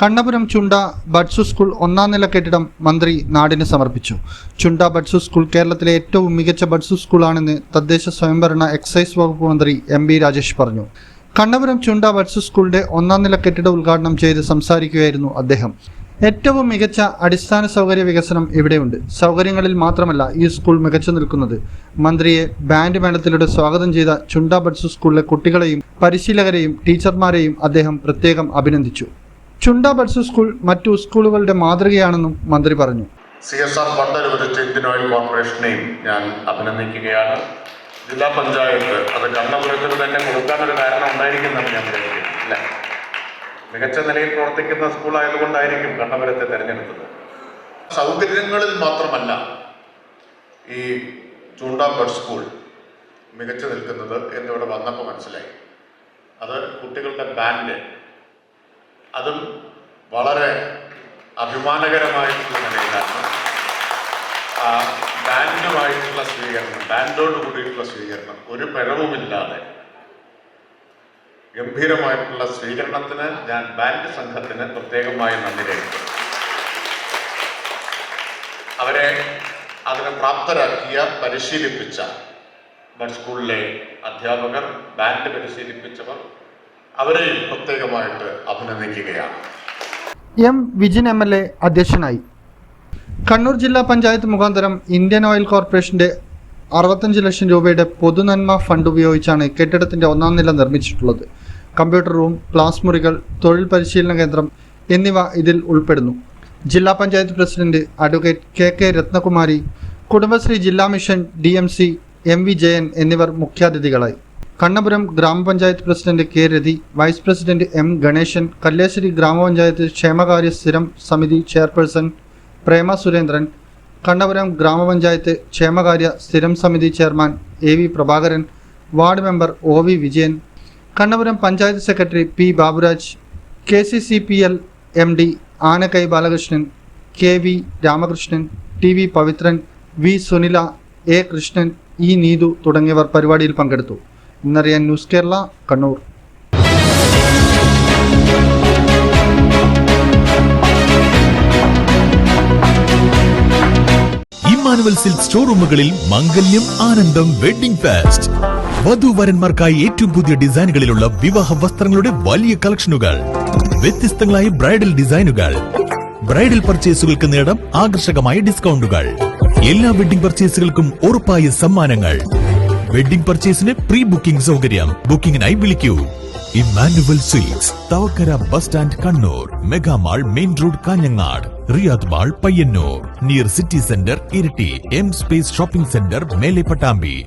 കണ്ണപുരം ചുണ്ട ബഡ്സു school ഒന്നാം നില കെട്ടിടം മന്ത്രി നാടിന് സമർപ്പിച്ചു. ചുണ്ട ബഡ്സു സ്കൂൾ കേരളത്തിലെ ഏറ്റവും മികച്ച ബഡ്സു സ്കൂളാണെന്ന് തദ്ദേശ സ്വയംഭരണ എക്സൈസ് വകുപ്പ് മന്ത്രി എം ബി രാജേഷ് പറഞ്ഞു. കണ്ണപുരം ചുണ്ട ബഡ്സു സ്കൂളിന്റെ ഒന്നാം നില കെട്ടിട ഉദ്ഘാടനം ചെയ്ത് സംസാരിക്കുകയായിരുന്നു അദ്ദേഹം. ഏറ്റവും മികച്ച അടിസ്ഥാന സൗകര്യ വികസനം ഇവിടെയുണ്ട്. സൗകര്യങ്ങളിൽ മാത്രമല്ല ഈ സ്കൂൾ മികച്ചു നിൽക്കുന്നത്. മന്ത്രിയെ ബാൻഡ് മേളത്തിലൂടെ സ്വാഗതം ചെയ്ത ചുണ്ട ബഡ്സ് സ്കൂളിലെ കുട്ടികളെയും പരിശീലകരെയും ടീച്ചർമാരെയും അദ്ദേഹം പ്രത്യേകം അഭിനന്ദിച്ചു. ചുണ്ട ബഡ്സ് സ്കൂൾ മറ്റു സ്കൂളുകളുടെ മാതൃകയാണെന്നും മന്ത്രി പറഞ്ഞു. സി എസ് ആർ ഫണ്ട് അനുവദിച്ച ഇന്ത്യൻ ഓയിൽ കോർപ്പറേഷനെയും ഞാൻ അഭിനന്ദിക്കുകയാണ്. ജില്ലാ പഞ്ചായത്ത് അത് കണ്ണപുരത്തിന് തന്നെ കൊടുക്കാനൊരു കാരണം ഉണ്ടായിരിക്കുന്നതാണ് ഞാൻ അല്ലേ? മികച്ച നിലയിൽ പ്രവർത്തിക്കുന്ന സ്കൂളായതുകൊണ്ടായിരിക്കും കണ്ണപുരത്തെ തിരഞ്ഞെടുത്തത്. സൗകര്യങ്ങളിൽ മാത്രമല്ല ഈ ചൂണ്ടാമ്പഡ് സ്കൂൾ മികച്ചു നിൽക്കുന്നത് എന്നിവിടെ വന്നപ്പോൾ മനസ്സിലായി. അത് കുട്ടികളുടെ ബാൻഡ് അതും വളരെ അഭിമാനകരമായിട്ടുള്ള നിലയിലാണ്. ബാൻഡുമായിട്ടുള്ള സ്വീകരണം ബാൻഡോട് കൂടിയിട്ടുള്ള സ്വീകരണം ഒരു പിഴവുമില്ലാതെ ഗംഭീരമായിട്ടുള്ള സ്വീകരണത്തിന് ഞാൻ ബാൻഡ് സംഘത്തിന് പ്രത്യേകമായി നന്ദി രേഖപ്പെടുത്തുന്നു. അവരെ അതിനെ പ്രാപ്തരാക്കിയ പരിശീലിപ്പിച്ച ബഡ് സ്കൂളിലെ അധ്യാപകർ ബാൻഡ് പരിശീലിപ്പിച്ചവർ അവരെയും പ്രത്യേകമായിട്ട് അഭിനന്ദിക്കുകയാണ്. M Vijin M L A അധ്യക്ഷനായി. കണ്ണൂർ ജില്ലാ പഞ്ചായത്ത് മുഖാന്തരം ഇന്ത്യൻ ഓയിൽ കോർപ്പറേഷന്റെ അറുപത്തഞ്ച് ലക്ഷം രൂപയുടെ പൊതുനന്മ ഫണ്ട് ഉപയോഗിച്ചാണ് കെട്ടിടത്തിന്റെ ഒന്നാം നില നിർമ്മിച്ചിട്ടുള്ളത്. കമ്പ്യൂട്ടർ റൂം ക്ലാസ് മുറികൾ തൊഴിൽ പരിശീലന കേന്ദ്രം എന്നിവ ഇതിൽ ഉൾപ്പെടുന്നു. ജില്ലാ panchayat president advocate K K Ratnakumari Kudumbashree ജില്ലാ mission D M C M V Jayan എന്നിവർ മുഖ്യാതിഥികളായി. കണ്ണപുരം ഗ്രാമപഞ്ചായത്ത് president K Rathi vice president M Ganesan Kalleshery ഗ്രാമപഞ്ചായത്ത് ക്ഷേമകാര്യ സ്ഥിരം സമിതി ചെയർപേഴ്സൺ പ്രേമ സുരേന്ദ്രൻ കണ്ണപുരം ഗ്രാമപഞ്ചായത്ത് ക്ഷേമകാര്യ സ്ഥിരം സമിതി chairman A V Prabhakaran ward member O V Vijayan Kannapuram panchayat secretary P Baburaj K C C P L M D Anakkai Balakrishnan K V Ramakrishnan T V Pavithran V Sunila A Krishnan E Neethu തുടങ്ങിയവർ പരിപാടിയിൽ പങ്കെടുത്തു. ഇന്നറിയാൻ news Kerala Kannur. Emmanuel silk മംഗല്യം ആനന്ദം wedding fest. വധുവരന്മാർക്കായി ഏറ്റവും പുതിയ ഡിസൈനുകളിലുള്ള വിവാഹ വസ്ത്രങ്ങളുടെ വലിയ കളക്ഷനുകൾ. വ്യത്യസ്തങ്ങളായ ബ്രൈഡൽ ഡിസൈനുകൾ. ബ്രൈഡൽ പർച്ചേസുകൾക്ക് നേടാം ആകർഷകമായ ഡിസ്കൗണ്ടുകൾ. എല്ലാ വെഡിംഗ് പർച്ചേസുകൾക്കും ഉറപ്പായ സമ്മാനങ്ങൾ. വെഡിംഗ് പർച്ചേസിന് പ്രീ ബുക്കിംഗ് സൗകര്യം. ബുക്കിംഗിനായി വിളിക്കൂ. Emmanuel silks Thavakkara bus stand Kannur mega mall main road Kanhangad Riyadh mall Payyanur near city centre Iritty M space shopping centre മേലെ പട്ടാമ്പി.